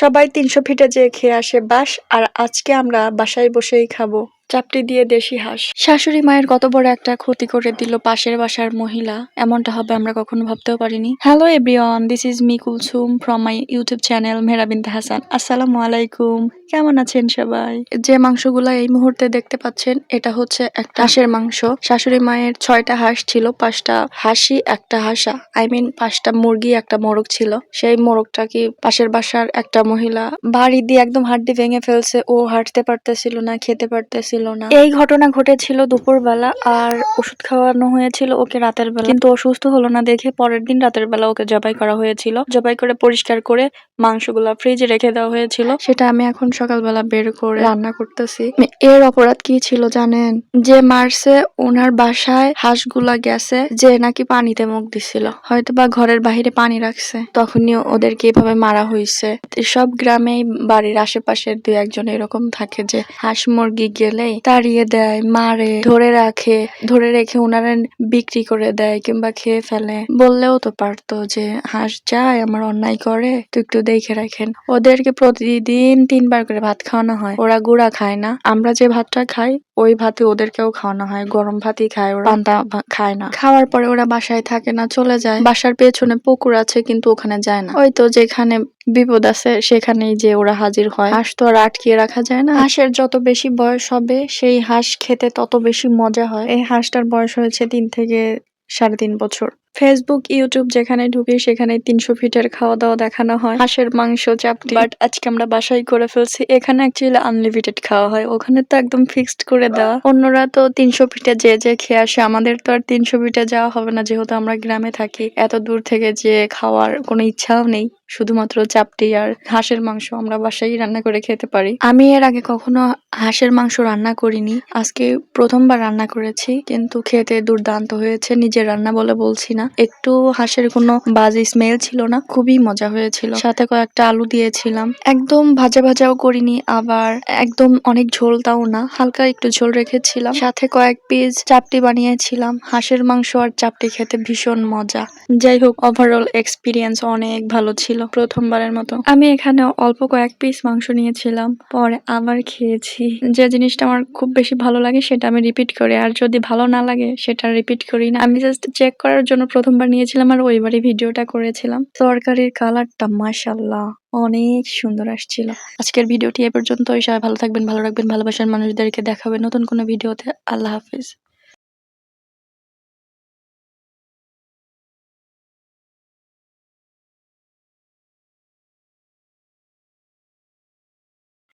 সবাই তিনশো ফিটে যেয়ে খেয়ে আসে বাস, আর আজকে আমরা বাসায় বসেই খাব। চাপটি দিয়ে দেশি হাঁস। শাশুড়ি মায়ের কত বড় একটা ক্ষতি করে দিল পাশের বাসার মহিলা। এমনটা হবে আমরা কখনো ভাবতেও পারিনি। Hello everyone this is me Kulsum from my YouTube channel Mehrabin Hasan আসসালামু আলাইকুম। কেমন আছেন সবাই? যে মাংসগুলা এই মুহূর্তে দেখতে পাচ্ছেন এটা হচ্ছে একটা হাঁসের মাংস। শাশুড়ি মায়ের ছয়টা হাঁস ছিল পাঁচটা হাসি একটা হাসা। আই মিন পাঁচটা মুরগি একটা মোরগ ছিল। সেই মোরগটা কি পাশের বাসার একটা মহিলা বাড়ি দিয়ে একদম হাড্ডি ভেঙে ফেলছে ও হাঁটতে পারতেছিল না খেতে পারতেছিল না। এই ঘটনা ঘটেছিল দুপুরবেলা আর ওষুধ খাওয়ানো হয়েছিল ওকে রাতের বেলা। কিন্তু অসুস্থ হলো না দেখে পরের দিন রাতের বেলা ওকে জবাই করা হয়েছিল। জবাই করে পরিষ্কার করে মাংসগুলা ফ্রিজে রেখে দেওয়া হয়েছিল। সেটা আমি এখন সকালবেলা বের করে রান্না করতেছি। এর অপরাধ কি ছিল জানেন? যে মারছে ওনার বাসায় হাঁসগুলা গেছে যে নাকি পানিতে মুখ দিছিল। হয়তো বা ঘরের বাহিরে পানি রাখছে। তখনই ওদেরকে এভাবে মারা হয়েছে সব গ্রামেই বাড়ির আশেপাশে দুই একজন এরকম থাকে যে হাঁস মুরগি গেলেই তাড়িয়ে দেয় মারে ধরে রাখে ধরে রেখে ওনারা বিক্রি করে দেয় কিংবা খেয়ে ফেলে। বললেও তো পারতো যে হাঁস যায় আমার অন্যায় করে তো একটু দেখে রাখেন। ওদেরকে প্রতিদিন তিনবার করে ভাত খাওয়ানো হয়। ওরা গুঁড়া খায় না। আমরা যে ভাতটা খাই, ওই ভাতে ওদেরকেও খাওয়ানো হয়। গরম ভাতই খায় ওরা। পান্তা খায় না। খাওয়ার পরে ওরা বাসায় থাকে না, চলে যায়। বাসার পেছনে পুকুর আছে, কিন্তু ওখানে যায় না। ওই তো যেখানে বিপদ আছে, সেখানেই যে ওরা হাজির হয়। হাঁস তো আর আটকিয়ে রাখা যায় না। হাঁসের যত বেশি বয়স হবে, সেই হাঁস খেতে তত বেশি মজা হয়। এই হাঁসটার বয়স হয়েছে তিন থেকে সাড়ে তিন বছর। ফেসবুক ইউটিউব যেখানে ঢুকি সেখানে তিনশো ফিটের খাওয়া দাওয়া দেখানো হয়। হাঁসের মাংস, চাপটি। বাট আজকে আমরা বাসায় করে ফেলছি। এখানে অ্যাকচুয়ালি আনলিমিটেড খাওয়া হয়। ওখানে তো একদম ফিক্সড করে দেওয়া। অন্যরা তো তিনশো ফিটে যে যে খেয়ে আসে, আমাদের তো আর তিনশো ফিটে যাওয়া হবে না, যেহেতু আমরা গ্রামে থাকি। এত দূর থেকে যে খাওয়ার কোনো ইচ্ছাও নেই। শুধুমাত্র চাপটি আর হাঁসের মাংস আমরা বাসায় রান্না করে খেতে পারি। আমি এর আগে কখনো হাঁসের মাংস রান্না করিনি। আজকে প্রথমবার রান্না করেছি, কিন্তু খেতে দুর্দান্ত হয়েছে, নিজের রান্না বলে বলছি না। একটু হাঁসের কোনো বাজে স্মেল ছিল না, খুবই মজা হয়েছিল। সাথে কয়েকটা আলু দিয়েছিলাম। একদম ভাজা ভাজাও করিনি, আবার একদম অনেক ঝোলটাও না, হালকা একটু ঝোল রেখেছিলাম। সাথে কয়েক পিস চাপটি বানিয়েছিলাম। হাঁসের মাংস আর চাপটি খেতে ভীষণ মজা। যাই হোক ওভারঅল এক্সপিরিয়েন্স অনেক ভালো ছিল। প্রথমবারের মতো। আমি এখানে অল্প কয়েক পিস মাংস নিয়েছিলাম, পরে আবার খেয়েছি। যে জিনিসটা আমার খুব বেশি ভালো লাগে সেটা আমি রিপিট করি, আর যদি ভালো না লাগে সেটা রিপিট করি না। আমি জাস্ট চেক করার জন্য প্রথমবার নিয়েছিলাম আর ওইবারই ভিডিওটা করেছিলাম। তরকারির কালারটা মাশাল্লাহ অনেক সুন্দর আসছিল। আজকের ভিডিওটি এ পর্যন্তই। সবাই ভালো থাকবেন, ভালো রাখবেন, ভালোবাসার মানুষদেরকে দেখাবে নতুন কোনো ভিডিওতে। আল্লাহ হাফিজ।